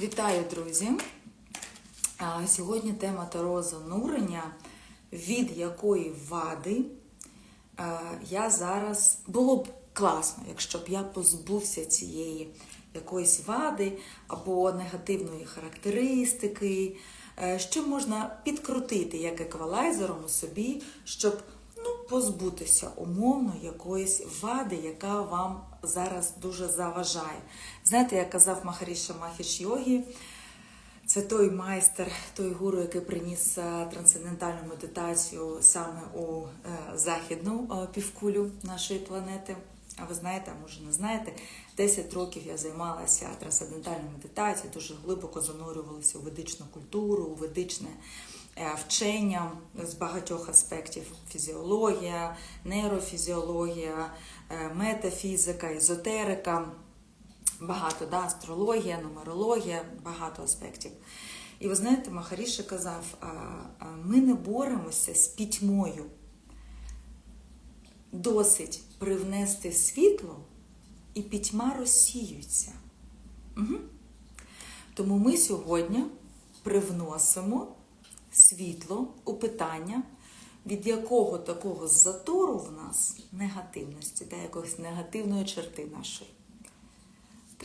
Вітаю, друзі! Сьогодні тема Таро занурення, від якої вади я зараз було б класно, якщо б я позбувся цієї якоїсь вади або негативної характеристики, е, що можна підкрутити як еквалайзером у собі, щоб позбутися умовно якоїсь вади, яка вам зараз дуже заважає. Знаєте, як казав Махаріша Махіш Йогі, це той майстер, той гуру, який приніс е, трансцендентальну медитацію саме у е, західну е, півкулю нашої планети. А ви знаєте, а може не знаєте, 10 років я займалася трансцендентальною медитацією, дуже глибоко занурювалася у ведичну культуру, у ведичне е, вчення з багатьох аспектів: фізіологія, нейрофізіологія, е, метафізика, езотерика. Багато, да, астрологія, нумерологія, багато аспектів. І ви знаєте, Махаріша казав: ми не боремося з пітьмою. Досить привнести світло, і пітьма розсіюється. Угу. Тому ми сьогодні привносимо світло у питання, від якого такого затору в нас негативності, да, якоїсь негативної черти нашої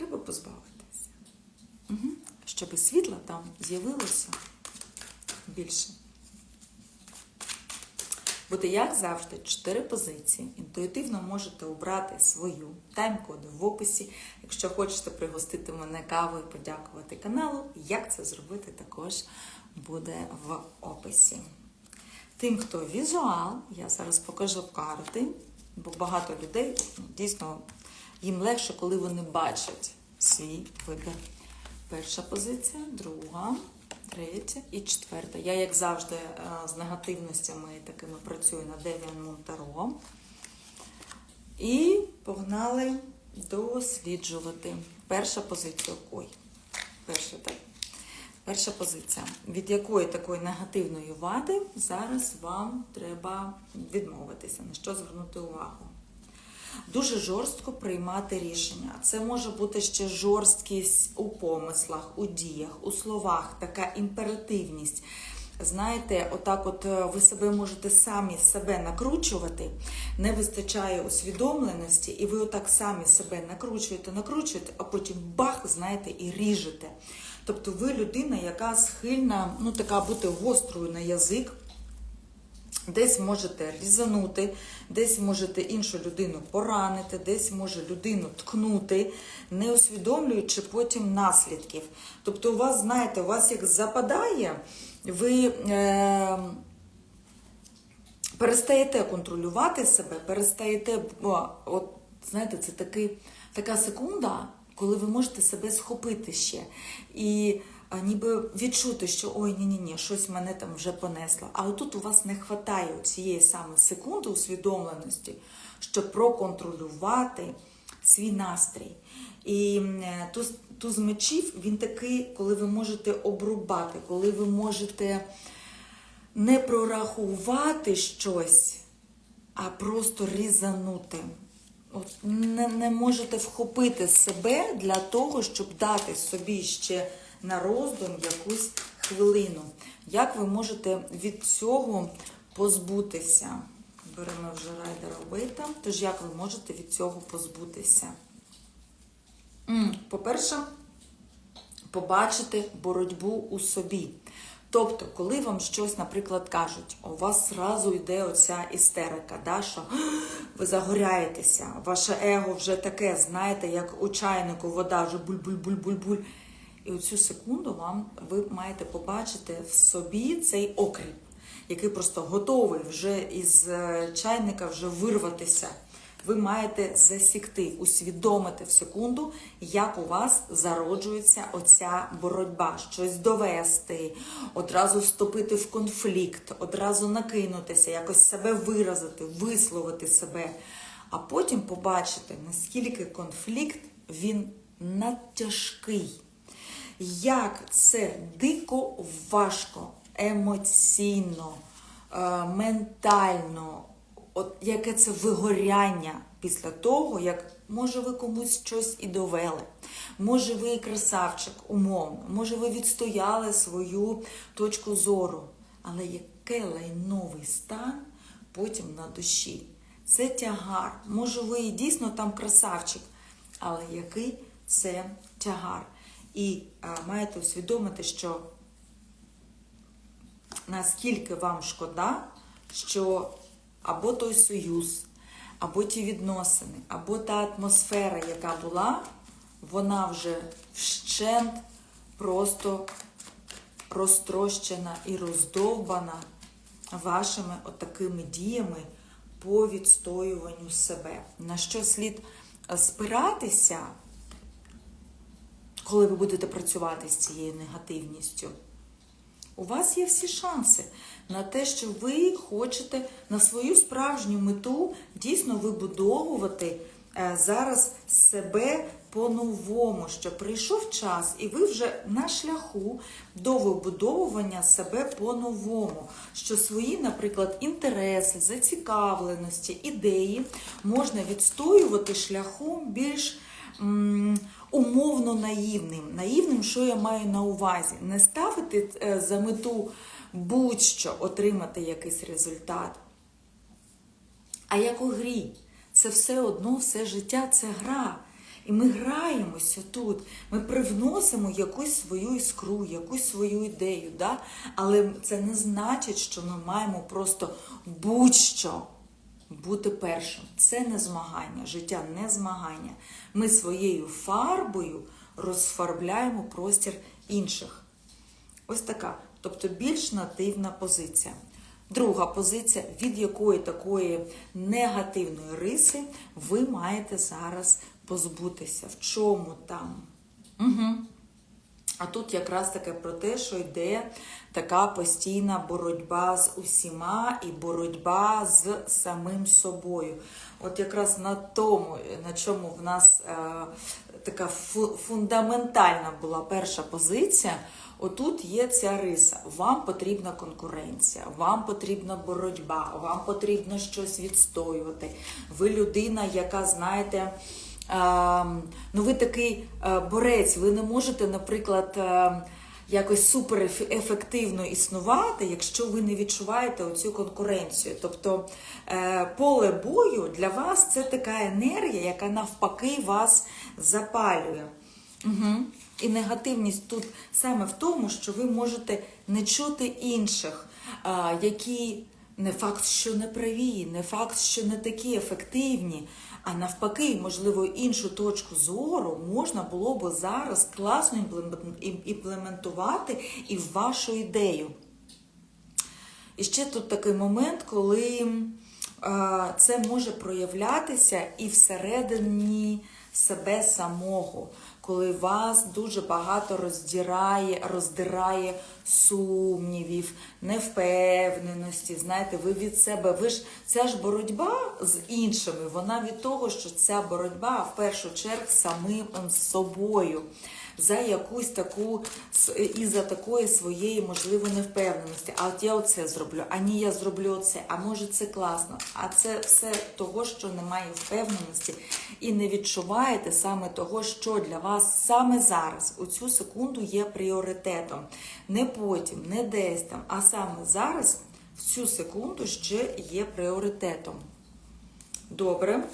треба позбавитися. Угу. Щоб світла там з'явилося більше. Буде, як завжди, чотири позиції. Інтуїтивно можете обрати свою тайм-коди в описі. Якщо хочете пригостити мене кавою подякувати каналу, як це зробити, також буде в описі. Тим, хто візуал, я зараз покажу карти, бо багато людей дійсно їм легше, коли вони бачать свій вибір. Перша позиція, друга, третя і четверта. Я, як завжди, з негативностями такими працюю на Девіан Монтаро. І погнали досліджувати. Перша позиція. Ой, перша, так? Перша позиція. Від якої такої негативної вади зараз вам треба відмовитися, на що звернути увагу? Дуже жорстко приймати рішення. Це може бути ще жорсткість у помислах, у діях, у словах, така імперативність. Знаєте, отак, от ви себе можете самі себе накручувати, не вистачає усвідомленості, і ви отак самі себе накручуєте, накручуєте, а потім бах, знаєте, і ріжете. Тобто ви людина, яка схильна, ну така бути гострою на язик. Десь можете різанути, десь можете іншу людину поранити, десь може людину ткнути, не усвідомлюючи потім наслідків. Тобто, у вас, знаєте, у вас як западає, ви е, перестаєте контролювати себе, перестаєте, о, от, знаєте, це такий, така секунда, коли ви можете себе схопити ще. І ніби відчути, що ой, ні-ні, ні щось мене там вже понесло. А отут у вас не вистачає цієї саме секунди усвідомленості, щоб проконтролювати свій настрій. І туз, туз мечів, він такий, коли ви можете обрубати, коли ви можете не прорахувати щось, а просто різанути. От не, не можете вхопити себе для того, щоб дати собі ще на роздум якусь хвилину. Як ви можете від цього позбутися? Беремо вже райдера Вейта. Тож, як ви можете від цього позбутися? По-перше, побачити боротьбу у собі. Тобто, коли вам щось, наприклад, кажуть, у вас зразу йде оця істерика, да, що ви загоряєтеся, ваше его вже таке, знаєте, як у чайнику вода вже буль-буль-буль-буль-буль. І у цю секунду вам ви маєте побачити в собі цей окріп, який просто готовий вже із чайника вже вирватися. Ви маєте засікти, усвідомити в секунду, як у вас зароджується оця боротьба, щось довести, одразу вступити в конфлікт, одразу накинутися, якось себе виразити, висловити себе, а потім побачити, наскільки конфлікт він надтяжкий. Як це дико важко, емоційно, е, ментально, от яке це вигоряння після того, як може ви комусь щось і довели, може ви і красавчик, умовно, може ви відстояли свою точку зору. Але яке лайновий стан потім на душі? Це тягар. Може, ви і дійсно там красавчик, але який це тягар? І а, маєте усвідомити, що наскільки вам шкода, що або той союз, або ті відносини, або та атмосфера, яка була, вона вже вщент просто розтрощена і роздовбана вашими отакими діями по відстоюванню себе. На що слід спиратися, коли ви будете працювати з цією негативністю? У вас є всі шанси на те, що ви хочете на свою справжню мету дійсно вибудовувати е, зараз себе по-новому, що прийшов час, і ви вже на шляху до вибудовування себе по-новому, що свої, наприклад, інтереси, зацікавленості, ідеї можна відстоювати шляхом більш умовно наївним. Наївним, що я маю на увазі? Не ставити е, за мету будь-що отримати якийсь результат. А як у грі, це все одно, все життя це гра. І ми граємося тут, ми привносимо якусь свою іскру, якусь свою ідею. Да? Але це не значить, що ми маємо просто будь-що бути першим. Це не змагання, життя не змагання. Ми своєю фарбою розфарбляємо простір інших. Ось така. Тобто більш нативна позиція. Друга позиція, від якої такої негативної риси ви маєте зараз позбутися. В чому там? Угу. А тут якраз таке про те, що йде така постійна боротьба з усіма і боротьба з самим собою. От якраз на тому, на чому в нас е, така фу- фундаментальна була перша позиція. Отут є ця риса. Вам потрібна конкуренція, вам потрібна боротьба, вам потрібно щось відстоювати. Ви людина, яка, знаєте, ну ви такий е, борець, ви не можете, наприклад, е, якось суперефективно існувати, якщо ви не відчуваєте оцю конкуренцію. Тобто е, поле бою для вас це така енергія, яка навпаки вас запалює. Угу. І негативність тут саме в тому, що ви можете не чути інших, які не факт, що не праві, не факт, що не такі ефективні, а навпаки, можливо, іншу точку зору можна було би зараз класно імплементувати і в вашу ідею. І ще тут такий момент, коли е, це може проявлятися і всередині себе самого, коли вас дуже багато роздирає, роздирає сумнівів, невпевненості. Знаєте, ви від себе, ви ж ця ж боротьба з іншими, вона від того, що ця боротьба в першу чергу самим собою за якусь таку і за такої своєї можливо невпевненості. А от я оце зроблю, а ні, я зроблю оце, а може це класно. А це все того, що немає впевненості, і не відчуваєте саме того, що для вас саме зараз, у цю секунду, є пріоритетом. Не потім, не десь там, а саме зараз, в цю секунду ще є пріоритетом. Добре.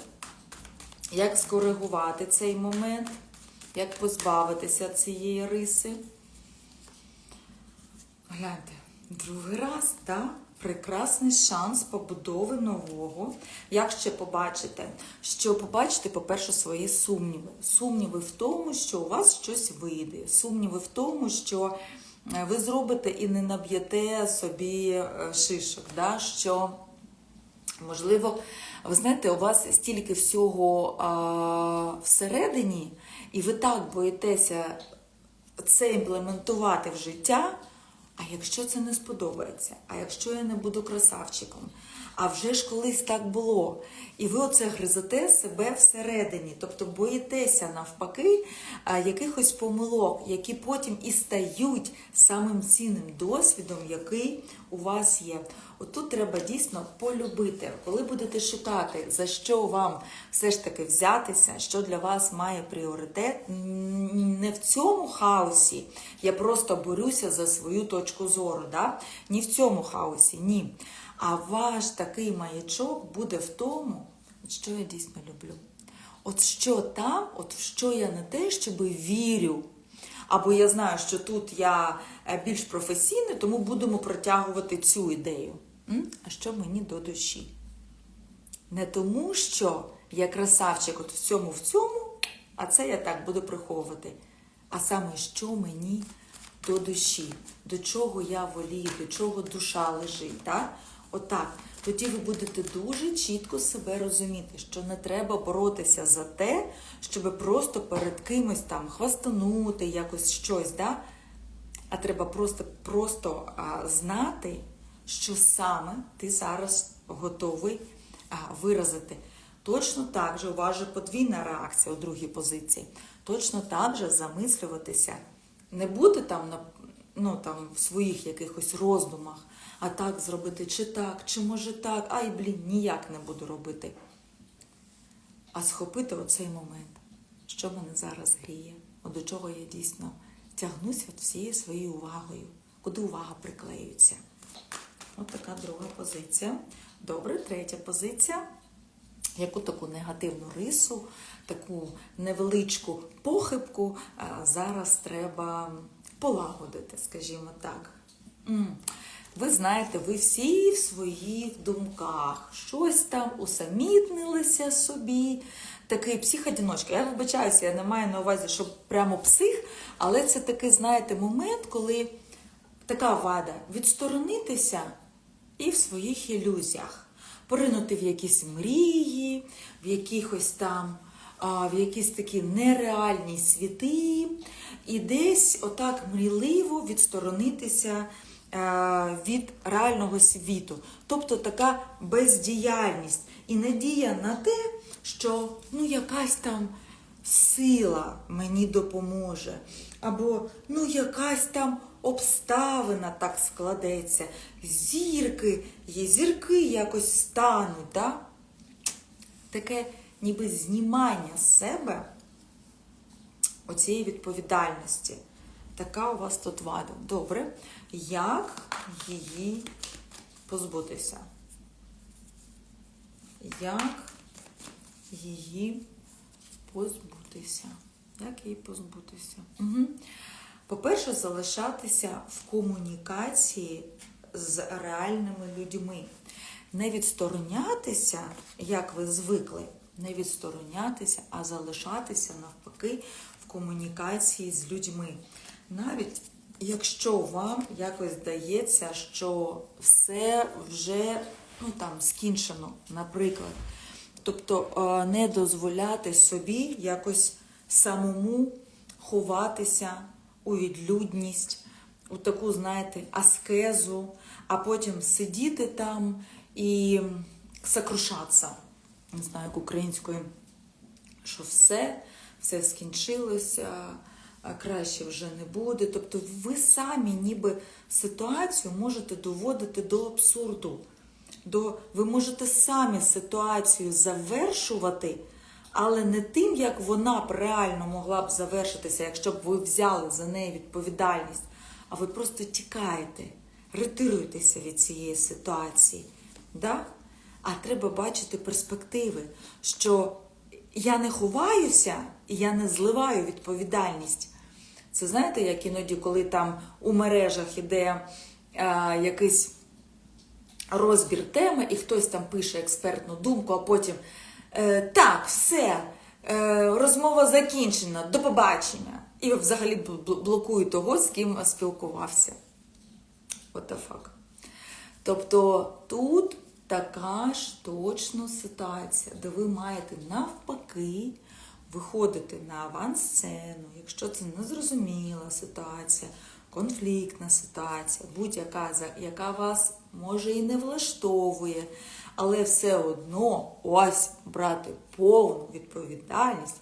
Як скоригувати цей момент? Як позбавитися цієї риси? Гляньте, другий раз, так? Прекрасний шанс побудови нового. Як ще побачите? Що побачите, по-перше, свої сумніви. Сумніви в тому, що у вас щось вийде. Сумніви в тому, що е, ви зробите і не наб'єте собі е, шишок. Да? Що, можливо, ви знаєте, у вас стільки всього а, всередині, і ви так боїтеся це імплементувати в життя. А якщо це не сподобається, а якщо я не буду красавчиком, а вже ж колись так було. І ви оце гризете себе всередині, тобто боїтеся навпаки якихось помилок, які потім і стають самим цінним досвідом, який у вас є. Отут треба дійсно полюбити, коли будете шукати, за що вам все ж таки взятися, що для вас має пріоритет, не в цьому хаосі. Я просто борюся за свою точку зору. Да? Ні в цьому хаосі, ні. А ваш такий маячок буде в тому, що я дійсно люблю. От що там, от в що я не те, щоби вірю. Або я знаю, що тут я е, більш професійний, тому будемо протягувати цю ідею. А що мені до душі? Не тому, що я красавчик от в цьому, в цьому, а це я так буду приховувати. А саме, що мені до душі, до чого я волію, до чого душа лежить. Так? Отак. Тоді ви будете дуже чітко себе розуміти, що не треба боротися за те, щоб просто перед кимось там хвастанути, якось щось. Да? А треба просто, просто а, знати, що саме ти зараз готовий а, виразити. Точно так же у вас же подвійна реакція у другій позиції. Точно так же замислюватися. Не бути там на ну, там, в своїх якихось роздумах, а так зробити, чи так, чи може так, ай, блін, ніяк не буду робити. А схопити оцей момент, що мене зараз гріє, от до чого я дійсно тягнуся всією своєю увагою, куди увага приклеюється. От така друга позиція. Добре, третя позиція. Яку таку негативну рису, таку невеличку похибку зараз треба полагодити, скажімо так. Ви знаєте, ви всі в своїх думках, щось там усамітнилися собі. Такий психодіночка. Я вибачаюся, я не маю на увазі, що прямо псих, але це такий, знаєте, момент, коли така вада відсторонитися і в своїх ілюзіях поринути в якісь мрії, в якихось там, в якісь такі нереальні світи, і десь отак мрійливо відсторонитися е, від реального світу. Тобто така бездіяльність і надія на те, що ну якась там сила мені допоможе, або ну якась там обставина так складеться, зірки, є зірки якось стануть. Да? Таке ніби знімання з себе оцієї відповідальності. Така у вас тут вада. Добре. Як її позбутися? Як її позбутися? Як її позбутися? Угу. По-перше, залишатися в комунікації з реальними людьми. Не відсторонятися, як ви звикли, не відсторонятися, а залишатися навпаки в комунікації з людьми. Навіть якщо вам якось здається, що все вже ну, там, скінчено, наприклад. Тобто е, не дозволяти собі якось самому ховатися у відлюдність, у таку, знаєте, аскезу, а потім сидіти там і сокрушатися. Не знаю, як українською, що все, все скінчилося, краще вже не буде. Тобто ви самі ніби ситуацію можете доводити до абсурду. До, ви можете самі ситуацію завершувати, але не тим, як вона б реально могла б завершитися, якщо б ви взяли за неї відповідальність, а ви просто тікаєте, ретируєтеся від цієї ситуації. Да? А треба бачити перспективи, що я не ховаюся і я не зливаю відповідальність. Це знаєте, як іноді, коли там у мережах іде а, якийсь розбір теми, і хтось там пише експертну думку, а потім е, так, все, е, розмова закінчена, до побачення. І взагалі бл- блокує того, з ким спілкувався. What the fuck. Тобто тут така ж точно ситуація, де ви маєте навпаки виходити на авансцену, якщо це незрозуміла ситуація, конфліктна ситуація, будь-яка, яка вас може і не влаштовує, але все одно ось брати повну відповідальність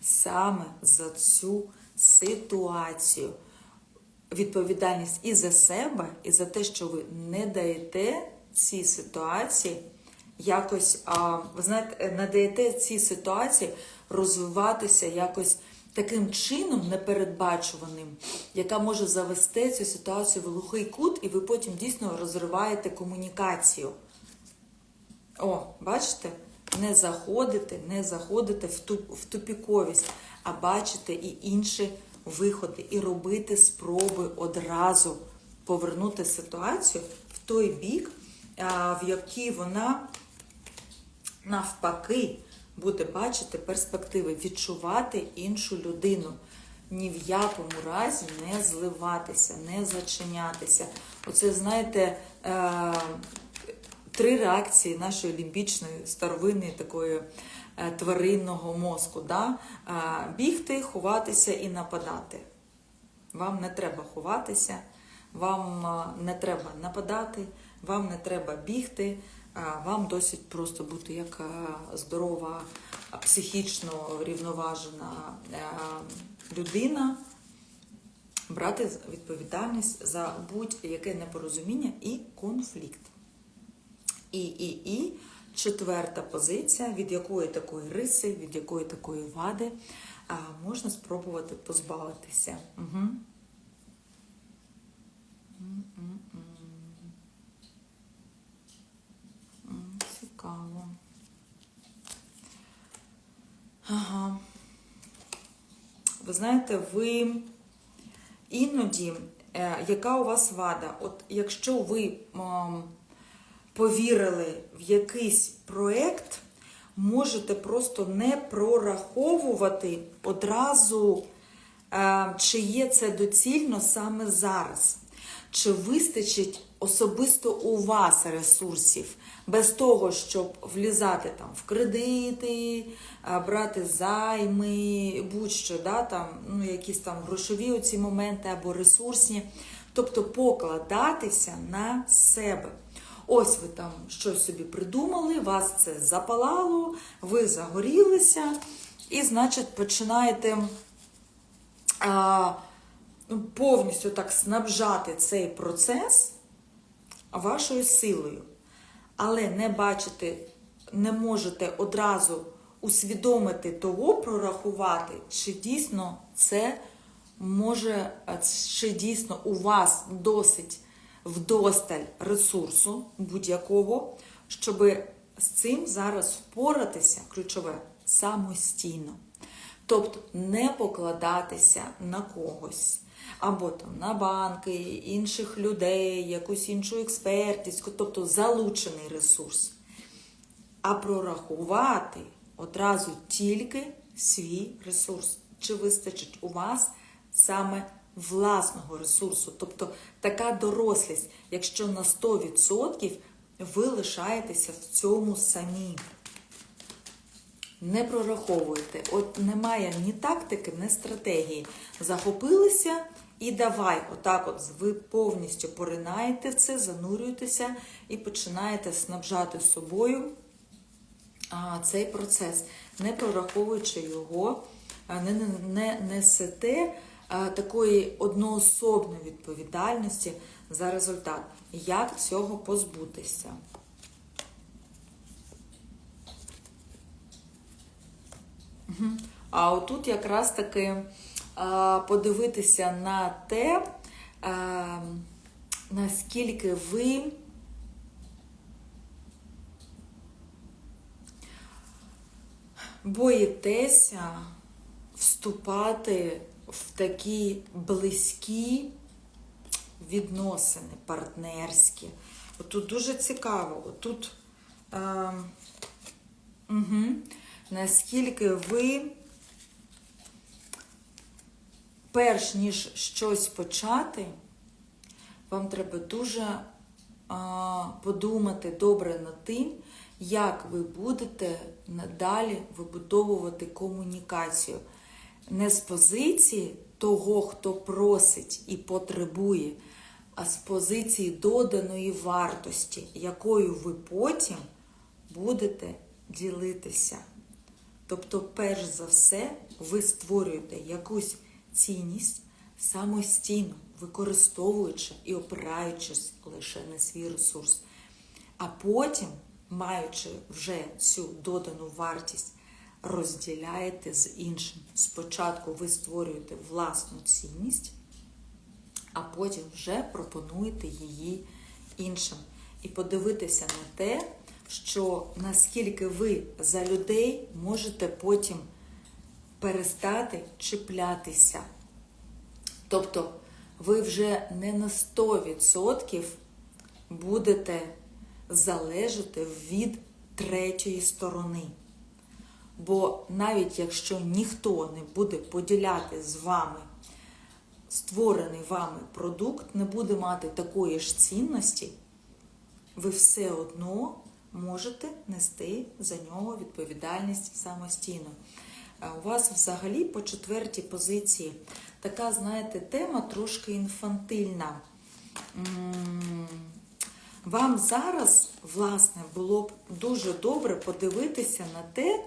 саме за цю ситуацію. Відповідальність і за себе, і за те, що ви не даєте цій ситуації якось, а, ви знаєте, не даєте цій ситуації розвиватися якось таким чином непередбачуваним, яка може завести цю ситуацію в глухий кут, і ви потім дійсно розриваєте комунікацію. О, бачите? Не заходите, не заходите в, ту, в тупіковість, а бачите і інші виходи, і робити спроби одразу повернути ситуацію в той бік, в який вона навпаки буде бачити перспективи, відчувати іншу людину. Ні в якому разі не зливатися, не зачинятися. Оце, знаєте, е, три реакції нашої лімбічної старовинної такої е, тваринного мозку. Да? Е, Бігти, ховатися і нападати. Вам не треба ховатися, вам не треба нападати, вам не треба бігти, вам досить просто бути як е, здорова, психічно рівноважена е, людина, брати відповідальність за будь-яке непорозуміння і конфлікт. І, і, і четверта позиція, від якої такої риси, від якої такої вади можна спробувати позбавитися. Угу. Цікаво. Ага. Ви знаєте, ви іноді, е, яка у вас вада? От якщо ви повірили в якийсь проєкт, можете просто не прораховувати одразу, е, чи є це доцільно саме зараз. Чи вистачить особисто у вас ресурсів без того, щоб влізати там в кредити, брати займи, будь-що, да, там, ну, якісь там грошові оці моменти або ресурсні, тобто покладатися на себе. Ось ви там щось собі придумали, вас це запалало, ви загорілися, і, значить, починаєте а, повністю так снабжати цей процес вашою силою. Але не бачите, не можете одразу усвідомити того, прорахувати, чи дійсно це може, чи дійсно у вас досить вдосталь ресурсу будь-якого, щоб з цим зараз впоратися, ключове, самостійно. Тобто не покладатися на когось, або там на банки, інших людей, якусь іншу експертність, тобто залучений ресурс, а прорахувати одразу тільки свій ресурс. Чи вистачить у вас саме власного ресурсу? Тобто така дорослість, якщо на 100% ви лишаєтеся в цьому самі. Не прораховуйте. От немає ні тактики, ні стратегії. Захопилися і давай, отак от ви повністю поринаєте в це, занурюєтеся і починаєте снабжати собою цей процес, не прораховуючи його, не, не, не несете такої одноособної відповідальності за результат. Як цього позбутися? А отут якраз таки подивитися на те, наскільки ви боїтеся вступати в такі близькі відносини, партнерські. Отут дуже цікаво. Отут. А, угу наскільки ви, перш ніж щось почати, вам треба дуже а, подумати добре над тим, як ви будете надалі вибудовувати комунікацію. Не з позиції того, хто просить і потребує, а з позиції доданої вартості, якою ви потім будете ділитися. Тобто, перш за все, ви створюєте якусь цінність самостійно, використовуючи і опираючись лише на свій ресурс. А потім, маючи вже цю додану вартість, розділяєте з іншим. Спочатку ви створюєте власну цінність, а потім вже пропонуєте її іншим. І подивитися на те, що наскільки ви за людей можете потім перестати чіплятися. Тобто ви вже не на 100% будете залежати від третьої сторони. Бо навіть якщо ніхто не буде поділяти з вами створений вами продукт, не буде мати такої ж цінності, ви все одно можете нести за нього відповідальність самостійно. У вас взагалі по четвертій позиції така, знаєте, тема трошки інфантильна. Вам зараз, власне, було б дуже добре подивитися на те,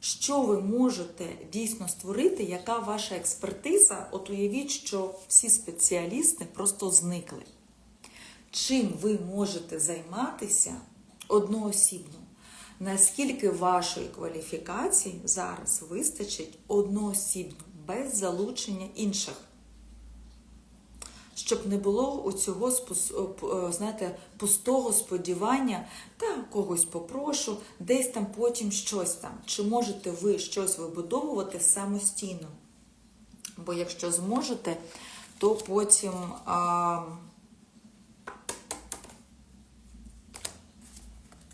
що ви можете дійсно створити, яка ваша експертиза. От уявіть, що всі спеціалісти просто зникли. Чим ви можете займатися одноосібно? Наскільки вашої кваліфікації зараз вистачить одноосібно, без залучення інших? Щоб не було у цього е, знаєте, пустого сподівання, та когось попрошу, десь там потім щось там. Чи можете ви щось вибудовувати самостійно? Бо якщо зможете, то потім. А,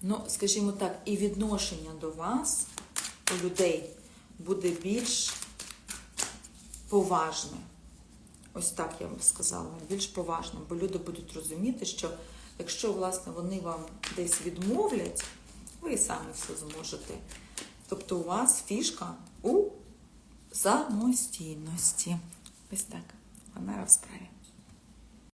ну, скажімо так, і відношення до вас у людей буде більш поважне. Ось так я б сказала, більш поважно, бо люди будуть розуміти, що якщо, власне, вони вам десь відмовлять, ви і самі все зможете. Тобто у вас фішка у самостійності. Ось так. Вона в справі.